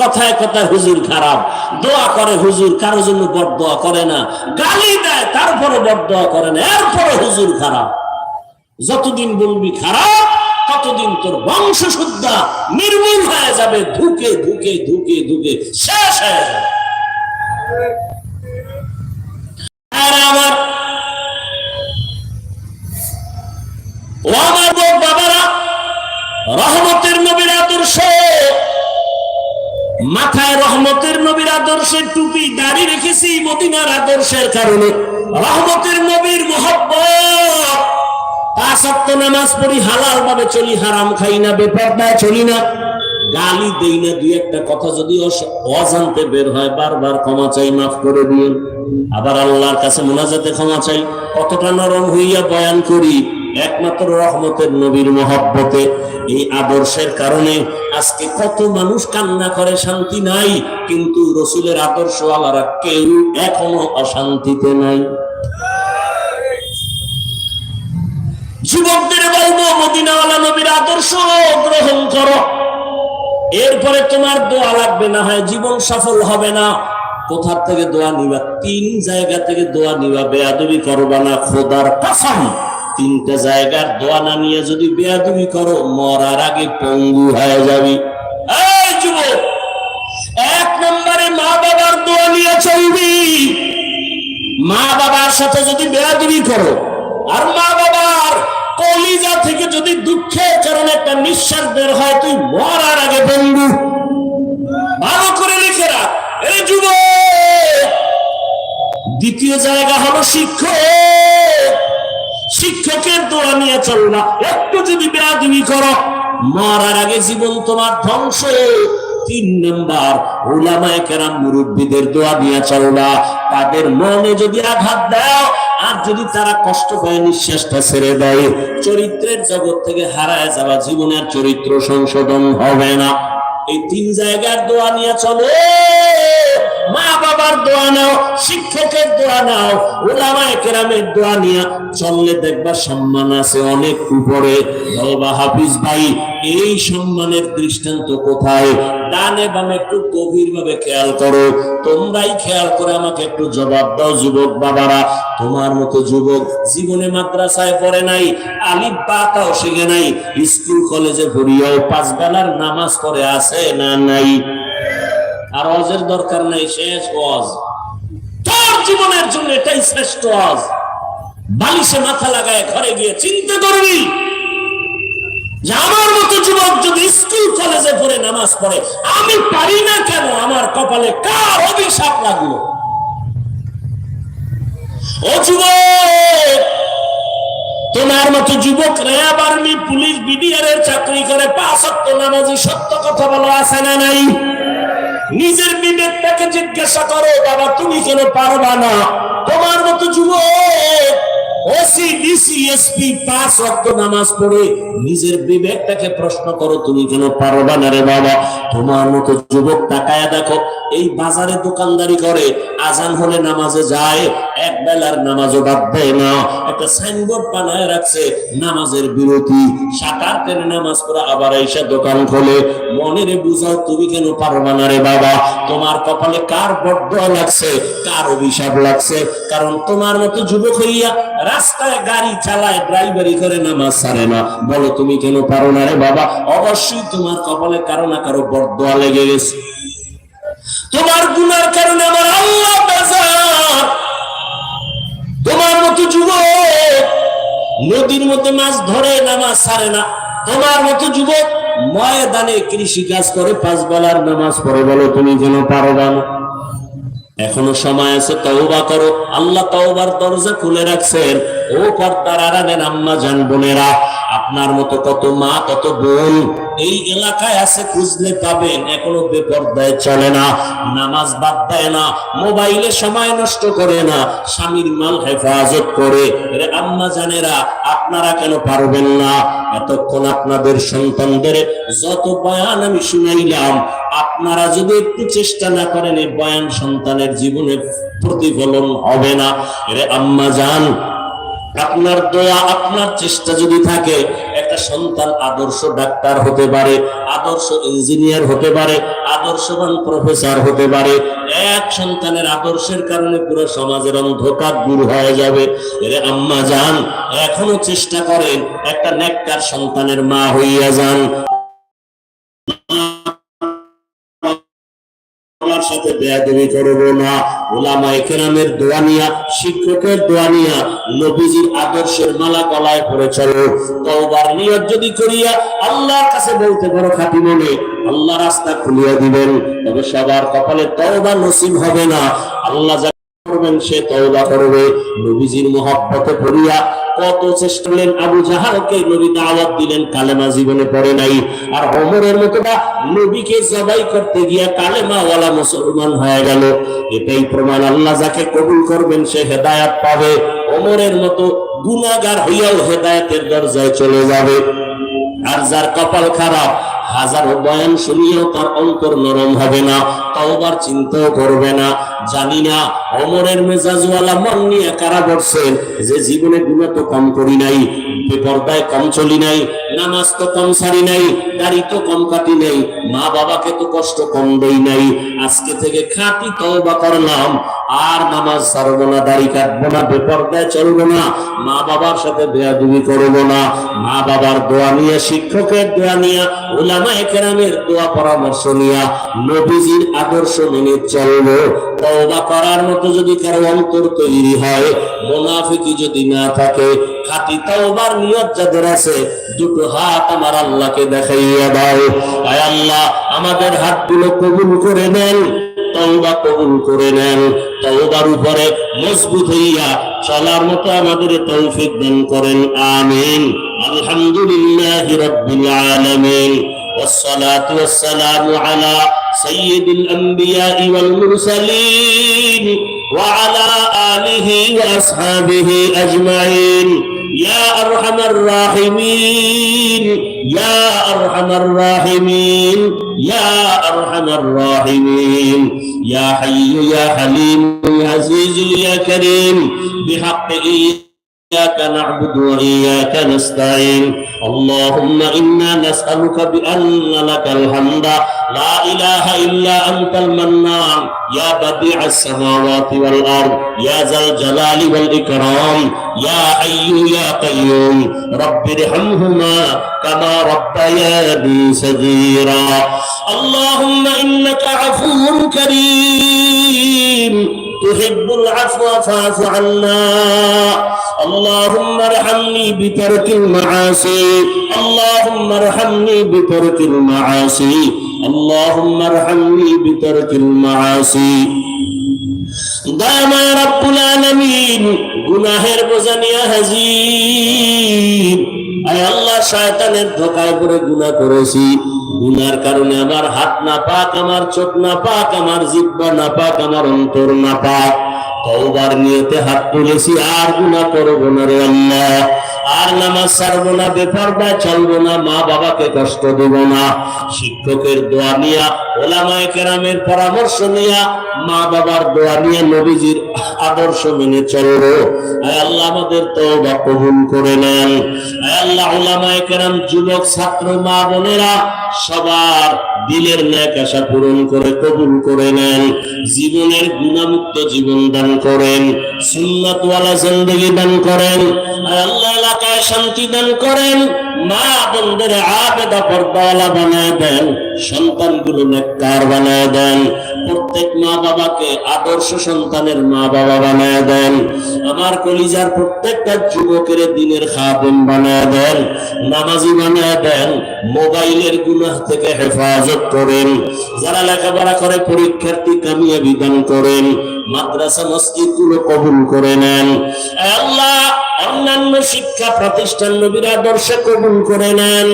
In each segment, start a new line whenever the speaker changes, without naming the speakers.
কথায় কথায় হুজুর খারাপ, দোয়া করে হুজুর কারও জন্য বড় দোয়া করে না, গালি দেয় তারপরে বড় দোয়া করে না, এরপরে হুজুর খারাপ। যতদিন বলবি খারাপ, ততদিন তোর বংশ শুদ্ধা নির্মূল হয়ে যাবে, ধুকে ধুকে ধুকে ধুকে, শেষ হয়ে যাবে। আমার রহমতের নবীর আদর্শে টুপি দাড়ি রেখেছি মদিনার আদর্শের কারণে। রহমতের নবীর মোহব্বত। গালি দেই না, দুই একটা কথা যদি অজান্তে বের হয়, বারবার ক্ষমা চাই, মাফ করে আবার আল্লাহর কাছে মোনাজাতে ক্ষমা চাই। কতটা নরম হইয়া বয়ান করি একমাত্র রহমতের নবীর মহব্বতে, এই আদর্শের কারণে আজকে কত মানুষ কান্না করে শান্তি নাই, কিন্তু রসুলের আদর্শ আলারা কেউ এখনও অশান্তিতে নাই। যুবকদের বলব, মদিনাওয়ালা নবীর আদর্শ গ্রহণ করো। এরপরে তোমার দোয়া লাগবে, না হয় জীবন সফল হবে না। কোথার থেকে দোয়া নিবা? তিন জায়গা থেকে দোয়া নিবা, বেয়াদবি করবা না, খোদার কসম। তিনটা জায়গার দোয়া না নিয়ে যদি বেয়াদবি করো, মরার আগে পঙ্গু হয়ে যাবি। এক নম্বরে মা বাবার দোয়া নিয়ে চলবি। মা বাবার সাথে যদি বেয়াদবি করো, আর মা বাবার কলিজা থেকে যদি দুঃখের কারণে একটা নিঃশ্বাস বের হয়, তুই মরার আগে বন্ধু ভালো করে লিখে রাখ। এই যুব দ্বিতীয় জায়গা হলো শিক্ষক। শিক্ষকের দোয়া নিয়ে চলবা একটু যদি বেয়াদবি করো, মরার আগে জীবন তোমার ধ্বংস। তিন নম্বর ওলামায়ে কেরাম মুরব্বীদের দোয়া নিয়ে চলবা তাদের মনে যদি আঘাত দাও, আর যদি তারা কষ্ট পায়, নিঃশ্বাসটা ছেড়ে দেয় চরিত্রের জগৎ থেকে হারায় যাওয়া জীবনের চরিত্র সংশোধন হবে না। এই তিন জায়গার দোয়া নিয়ে চলো। মা বাবার দোয়া নাও, শিক্ষকের দোয়া নাও ওলামায়ে কেরামের দোয়া নিয়ে চললে দেখবা সম্মান আছে অনেক উপরে। বলবা, হাফিজ ভাই, এই সম্মানের দৃষ্টান্ত কোথায়? ডানে বামে একটু গভীর ভাবে খেয়াল করো। তোমরাই খেয়াল করে আমাকে একটু জবাব দাও, যুবক বাবারা। তোমার মতো যুবক জীবনে মাদ্রাসায় পড়ে নাই, আলিফ পাতাও শিখে নাই, স্কুল কলেজে পড়িয়াও পাঁচ বেলার নামাজ পড়ে আছে না নাই? আর অজের দরকার নাই, শেষ ওয়াজ তোর জীবনের জন্য এটাই শ্রেষ্ঠ ওয়াজ বালিশে মাথা লাগায় ঘরে গিয়ে চিন্তা করবি যে আমার মতো যুবক যদি স্কুল, কলেজে পড়ে নামাজ পড়ে, আমি পারি না কেন? আমার কপালে কার অভিশাপ লাগল? ও যুবক, তোমার মতো যুবক র্যাব আর্মি পুলিশ বিডিআর এর চাকরি করে, পাঁচ সত্য নামাজি, সত্য কথা বলো আছে না নাই? নিজের বিবেকটাকে জিজ্ঞাসা করো বাবা তুমি কেন পারবা না? তোমার মতো যুবক ডিসি এসপি পাঁচ ওয়াক্ত নামাজ পড়ে নিজের বিবেকটাকে প্রশ্ন করো, তুমি কেন পারবা না রে বাবা? তোমার মতো যুবক তাকায়া দেখো, এই বাজারে দোকানদারি করে, আজান হলে নামাজে যায়, এক বেলার নামাজও বাদ দেয় না। একটা সাইনবোর্ড বানায় রাখছে, নামাজের বিরতি, সাতার টেনে নামাজ পড়ে, আবার এসে দোকান খোলে। মনে রে বুঝাও, তুমি কেন পারবা না রে বাবা? তোমার কপালে কার বড্ড লাগছে, কার অভিশাপ লাগছে? কারণ তোমার মতো যুবক হইয়া রাস্তায় গাড়ি চালায় ড্রাইভারি করে নামাজ ছাড়ে না। বলো, তুমি কেন পারো না রে বাবা? অবশ্যই তোমার কপালে কারও না কারও বরদোয়া লেগে গেছে। তোমার গুনার কারণে আমার আল্লাহ তোমার মতো যুবক নদীর মধ্যে মাছ ধরে নামাজ সারে না। তোমার মতো যুবক ময়দানে কৃষি কাজ করে, পাঁচ বেলার নামাজ পড়ে। বলো, তুমি যেন পারো না? এখনও সময় আছে তওবা করো। আল্লাহ তওবার দরজা খুলে রাখছেন। ও পর্দার আড়ালের আম্মা জান বোনেরা, আপনার মতো কত মা, কত বোন এই এলাকায় আছে, খুঁজলে পাবেন। এখনও বেপর্দায় চলে না, নামাজ বাদ দেয় না, মোবাইলে সময় নষ্ট করে না, স্বামীর মাল হেফাজত করে। রে আম্মা জানেরা, আপনারা কেন পারবেন না? এতক্ষণ আপনাদের সন্তানদের যত বয়ান আমি শুনাইলাম, আপনারা যদি একটু চেষ্টা না করেন, এই বয়ান সন্তানের জীবনে প্রতিফলন হবে না। রে আম্মা জান আপনার দয়া, আপনার চেষ্টা যদি থাকে, একটা সন্তান আদর্শ ডাক্তার হতে পারে, আদর্শ ইঞ্জিনিয়ার হতে পারে, আদর্শবান প্রফেসর হতে পারে, এক সন্তানের আদর্শের কারণে পুরো সমাজের অন্ধকার দূর হয়ে যাবে। এরে আম্মা যান, এখনও চেষ্টা করেন, একটা নেককার সন্তানের মা হইয়া যান। আমার সাথে বেয়াদবি করব না। ওলামায়ে কেরামের দোয়া নিয়া, শিক্ষকের দোয়া নিয়া নবীজির আদর্শের মালা গলায় পড়ে চলো। তওবার নিয়ত যদি করিয়া আল্লাহর কাছে বলতে পারো খাঁটি মনে আল্লাহ রাস্তা খুলিয়া দিবেন। তবে সবার কপালে তওবা নসিব হবে না। আল্লাহ যা করবেন সে তওবা করবে। নবীজির মহব্বতে পড়িয়া কত চেষ্টা করলেন? আবু জাহালকে নবী দাওয়াত দিলেন, কালেমা জীবনে পড়ে নাই। আর ওমরের মতো নবীকে জবাই করতে গিয়া কালেমা ওয়ালা মুসলমান হয়ে গেল। এটাই প্রমাণ আল্লাহ যাকে কবুল করবেন, সে হেদায়াত পাবে। অমরের মতো গুণাগার হইয়াও হেদায়াতের দরজায় চলে যাবে। আর যার কপাল খারাপ হাজারো বয়ান শুনিয়েও তার অন্তর নরম হবে না, তওবার চিন্তাও করবে না। জানি না, অমরের মেজাজওয়ালা মন নিয়ে কারা করছেন যে জীবনে গুণা তো কম করি নাই, বেপর্দায় কম চলি নাই, নামাজ তো কম সারি নাই, দাড়ি তো কম কাটি নাই মা বাবাকে তো কষ্ট কম দেই নাই। আজকে থেকে খাঁটি তওবা করলাম, আর নামাজ ছাড়বো না, দাড়ি কাটবো না, বেপর্দায় চলবো না মা বাবার সাথে বেয়াদুবি করব না। মা বাবার দোয়া নিয়ে, শিক্ষকের দোয়া নিয়ে ওলামায়ে কেরামের দোয়া পরামর্শ নিয়ে নবীজির আদর্শ মেনে চলবো। তওবা করার মতো যদি কারও অন্তর তৈরি হয়, মোনাফিকি যদি না থাকে তওবার নিয়ত যাদের আছে, দুটো হাত আমার আল্লাহকে দেখাইয়া দাও। আয় আল্লাহ, আমাদের হাতগুলো কবুল করে নেন, তওবা কবুল করে নেন। তওবার উপরে মজবুত হইয়া চলার মতো আমাদের তৌফিক দান করেন, আমিন। আলামিন। والصلاة والسلام على سيد الأنبياء والمرسلين وعلى آله وأصحابه أجمعين. يا أرحم الراحمين. يا أرحم الراحمين. يا أرحم الراحمين. يا حي يا حليم يا عزيز يا كريم. بحق إياك نعبد وإياك نستعين. اللهم إنا نسألك بأن لك الحمد. لا إله إلا أنت المنان. يا بديع السماوات والأرض. يا ذا الجلال والإكرام. يا حي يا قيوم. رب ارحمهما كما ربياني صغيرا. اللهم إنك عفو كريم. تحب العفو فاعف عنا. اللهم ارحمني بترك المعاصي اللهم ارحمني بترك المعاصي اللهم ارحمني بترك المعاصي দামা রব্বুল আলামিন গুনাহের বোঝা নিয়ে হাজির আয় আল্লাহ শয়তানের ধোকায় পড়ে গুনাহ করেছি গুনার কারণে আমার হাত না পাক আমার চোখ না পাক আমার জিহ্বা না পাক আমার অন্তর না পাক তওবার নিয়তে হাত তুলেছি, আর গুনাহ করব না রে আল্লাহ। আর নামাজ ছাড়বো না বেপরদায় চলবো না, মা বাবাকে কষ্ট দেব না। শিক্ষকের দোয়া নিয়া, ওলামায়ে কেরামের পরামর্শ নিয়া, মা বাবার দোয়া নিয়ে নবীজির আদর্শ মেনে চলবো। আয় আল্লাহ আমাদের তওবা কবুল করে নেন। আল্লাহ ওলামায়ে কেরাম, যুবক, ছাত্র, মা বোনেরা সবার দিলের ন্যাক আশা পূরণ করে, কবুল করে নেন। জীবনের গুণামুক্ত জীবন দান করেন, সুন্নতওয়ালা জিন্দগি দান করেন আল্লাহ এলাকায় শান্তি দান করেন, মা বন্ধের আবেদা পর্দাওয়ালা বানায় দেন, সন্তানগুলো নেককার বানায় দেন প্রত্যেক মা বাবাকে আদর্শ সন্তানের মা বাবা বানায় দেন। আমার কলিজার প্রত্যেকটা যুবকের দিনের খাদেম বানায় দেন, নামাজি বানায় দেন, মোবাইলের গুনাহ থেকে হেফাজত করেন, যারা লেখাপড়া করে, পরীক্ষার্থী কামিয়াবি দান করেন, মাদ্রাসা মসজিদগুলো কবুল করে নেন। আল্লাহ অন্যান্য শিক্ষা প্রতিষ্ঠান নবীর আদর্শে কবুল করে নেন।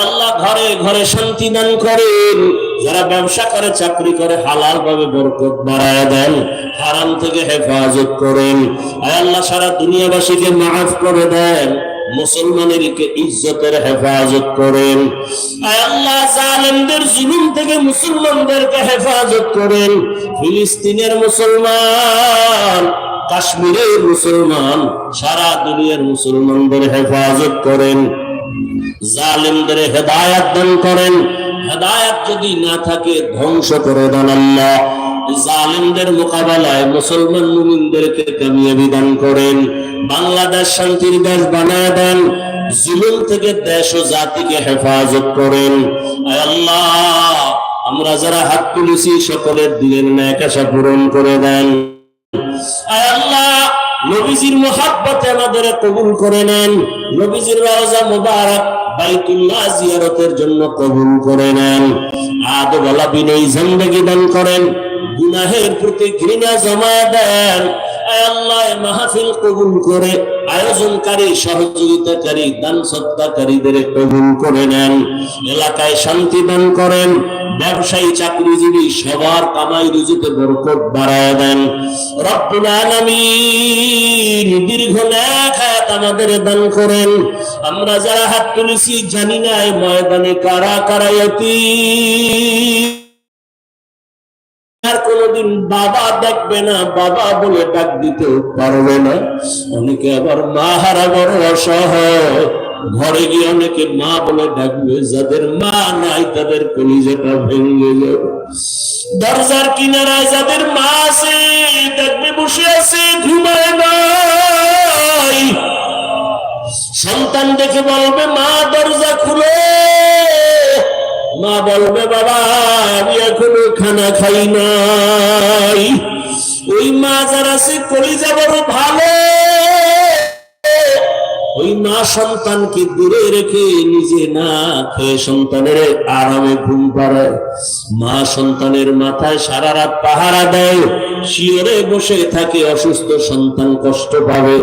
আল্লাহ ঘরে ঘরে শান্তি দান করেন। যারা ব্যবসা করে, চাকরি করে হালাল ভাবে বরকত বাড়ায় দেন, হারাম থেকে হেফাজত করেন। আল্লাহ, সারা দুনিয়াবাসীকে মাফ করে দেন, মুসলমানেরকে ইজ্জতের হেফাজত করেন। আল্লাহ, জালেমদের জুলুম থেকে মুসলমানদেরকে হেফাজত করেন। ফিলিস্তিনের মুসলমান, কাশ্মীরের মুসলমান, সারা দুনিয়ার মুসলমানদের হেফাজত করেন। জালিমদের হেদায়াত দান করেন। হেদায়াত যদি না থাকে, ধ্বংস করে দেন আল্লাহ। জালিমদের মোকাবেলায় মুসলমান মুমিনদেরকে কামিয়াবি দান করেন, বাংলাদেশ শান্তির দেশ বানায় দেন, জুলুম থেকে দেশ ও জাতিকে হেফাজত করেন। আল্লাহ, আমরা যারা হাত তুলেছি, সকলের দিনের ন্যাক আশা পূরণ করে দেন। আল্লাহ, নবীজির মোহাব্বতে আমাদের কবুল করে নেন। নবীজির রওজা মুবারক বাইতুল্লাহ জিয়ারতের জন্য কবুল করে নেন। জিন্দেগি দান করেন। গুনাহের প্রতি ঘৃণা জমা দেন। আল্লাহ মাহফিল কবুল করে, আয়োজনকারী, সহযোগিতাকারী, দান সত্তাকারীদের কবুল করে নেন। এলাকায় শান্তি দান করেন। ব্যবসায়ী, চাকরিজীবী, সবার কামাই রুজিতে বরকত বাড়ায় দেন। রব্বুল দীর্ঘ হায়াত আমাদের দান করেন। আমরা যারা হাত তুলেছি, জানি না ময়দানে কারা কারা আর কোনদিন বাবা দেখবে না, বাবা বলে ডাক পারবে না। অনেকে আবার মা হারা বড় ঘরে গিয়ে অনেকে মা বলে ডাকবে, যাদের মা নাই তাদের কলিজাটা ভেঙে যাবে। দরজার কিনারায় যাদের মা আছে, দেখবে বসে আছে, ঘুমায় নাই। সন্তান দেখে বলবে, মা, দরজা খুলে। মা বলবে, বাবা, আমি এখনও খানা খাই নাই। ওই মা যারা সে কলিজা বড় ভালো, ওই মা সন্তানকে দূরে রেখে নিজে না খেয়ে সন্তানের আরামে ঘুম পাড়ায়। মা সন্তানের মাথায় সারা রাত পাহারা দেয়। শিওরে বসে থাকে অসুস্থ সন্তান কষ্ট পাবে।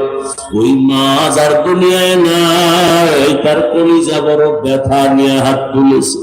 ওই মা যার দুনিয়ায় নাই, তার কলিজা বড় ব্যথা নিয়ে হাত তুলেছে।